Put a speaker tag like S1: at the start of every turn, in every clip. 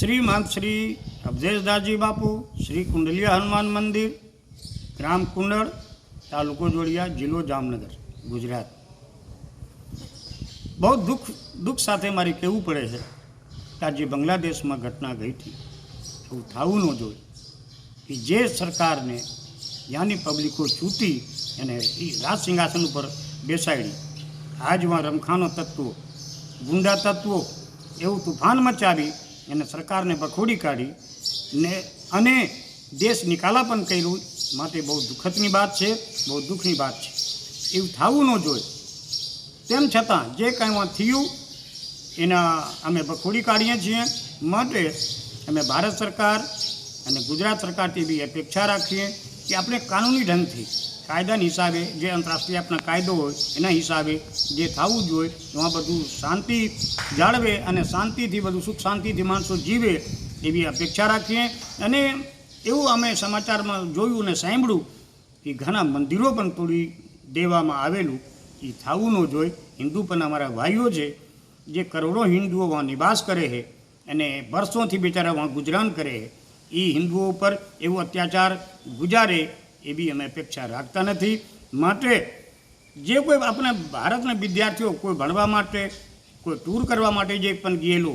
S1: શ્રીમંત શ્રી અબજેશદાસજી બાપુ, શ્રી કુંડલિયા હનુમાન મંદિર, ગ્રામ કુંડળ, તાલુકો જોડિયા, જિલ્લો જામનગર, ગુજરાત. બહુ દુઃખ દુઃખ સાથે મારે કહેવું પડે છે કે આજે બાંગ્લાદેશમાં ઘટના ગઈ હતી. એવું થવું ન જોઈએ કે જે સરકારને યાની પબ્લિકો ચૂંટી અને એ રાજ સિંહાસન ઉપર બેસાડી, આજમાં રમખાનો તત્વો, ગુંડા તત્વો, એવું તુફાન મચાવી અને સરકારને બખોડી કાઢી ને અને દેશ નિકાલા પણ કર્યું. માટે બહુ દુઃખદની વાત છે, બહુ દુઃખની વાત છે. એવું થવું ન જોઈએ. તેમ છતાં જે કાંઈ થયું, એના અમે બખોડી કાઢીએ છીએ. માટે અમે ભારત સરકાર અને ગુજરાત સરકારથી બી અપેક્ષા રાખીએ કે આપણે કાનૂની ઢંગથી કાયદાના હિસાબે જે આંતરરાષ્ટ્રીય આપણા કાયદો હોય, એના હિસાબે જે થવું જોઈએ એમાં બધું શાંતિ જાળવે અને શાંતિથી બધું સુખ શાંતિથી માણસો જીવે એવી અપેક્ષા રાખીએ. અને એવું અમે સમાચારમાં જોયું અને સાંભળ્યું કે ઘણા મંદિરો પણ તોડી દેવામાં આવેલું. એ થવું ન જોઈએ હિન્દુ પણ અમારા ભાઈઓ છે, જે કરોડો હિન્દુઓ વहाँ નિવાસ કરે છે અને વર્ષોથી બિચારા વहाँ ગુજરાન કરે છે. એ હિન્દુઓ ઉપર એવો અત્યાચાર ગુજારે એવી અમે અપેક્ષા રાખતા નથી. માટે જે કોઈ આપણા ભારતના વિદ્યાર્થીઓ કોઈ ભણવા માટે, કોઈ ટૂર કરવા માટે જે પણ ગયેલો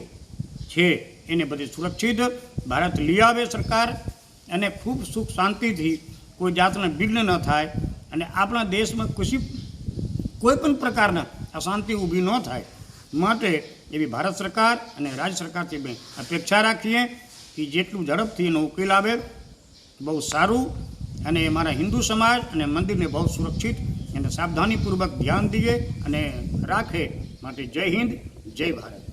S1: છે, એને બધી સુરક્ષિત ભારત લઈ આવે સરકાર અને ખૂબ સુખ શાંતિથી કોઈ જાતના વિઘ્ન ન થાય અને આપણા દેશમાં કશી કોઈ પણ પ્રકારના અશાંતિ ઊભી ન થાય. માટે એવી ભારત સરકાર અને રાજ્ય સરકારથી અમે અપેક્ષા રાખીએ કે જેટલું ઝડપથી એનો ઉકેલ આવે, બહુ સારું અને મારા હિન્દુ સમાજ અને મંદિરને બહુ સુરક્ષિત અને સાવધાનીપૂર્વક ધ્યાન દઈએ અને રાખે. માટે જય હિન્દ, જય ભારત.